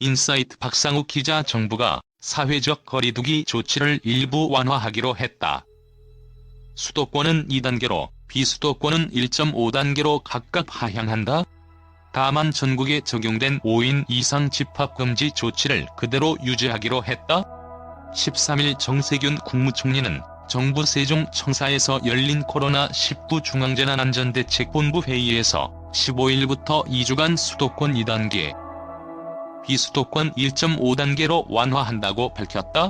인사이트 박상욱 기자 정부가 사회적 거리두기 조치를 일부 완화하기로 했다. 수도권은 2단계로 비수도권은 1.5단계로 각각 하향한다. 다만 전국에 적용된 5인 이상 집합금지 조치를 그대로 유지하기로 했다. 13일 정세균 국무총리는 정부 세종청사에서 열린 코로나19 중앙재난안전대책본부 회의에서 15일부터 2주간 수도권 2단계, 비수도권 1.5단계로 완화한다고 밝혔다.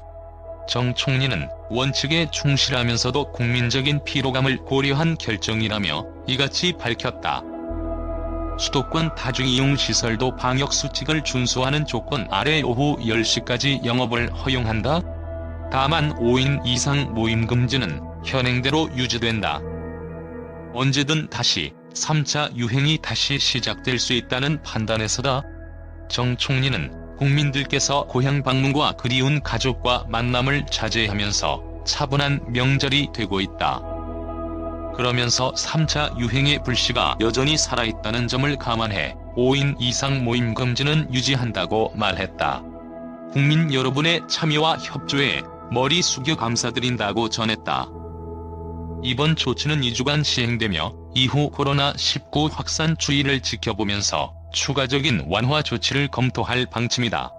정 총리는 원칙에 충실하면서도 국민적인 피로감을 고려한 결정이라며 이같이 밝혔다. 수도권 다중이용시설도 방역수칙을 준수하는 조건 아래 오후 10시까지 영업을 허용한다. 다만 5인 이상 모임 금지는 현행대로 유지된다. 언제든 다시 3차 유행이 다시 시작될 수 있다는 판단에서다. 정 총리는 국민들께서 고향 방문과 그리운 가족과 만남을 자제하면서 차분한 명절이 되고 있다. 그러면서 3차 유행의 불씨가 여전히 살아있다는 점을 감안해 5인 이상 모임 금지는 유지한다고 말했다. 국민 여러분의 참여와 협조에 머리 숙여 감사드린다고 전했다. 이번 조치는 2주간 시행되며 이후 코로나19 확산 추이를 지켜보면서 추가적인 완화 조치를 검토할 방침이다.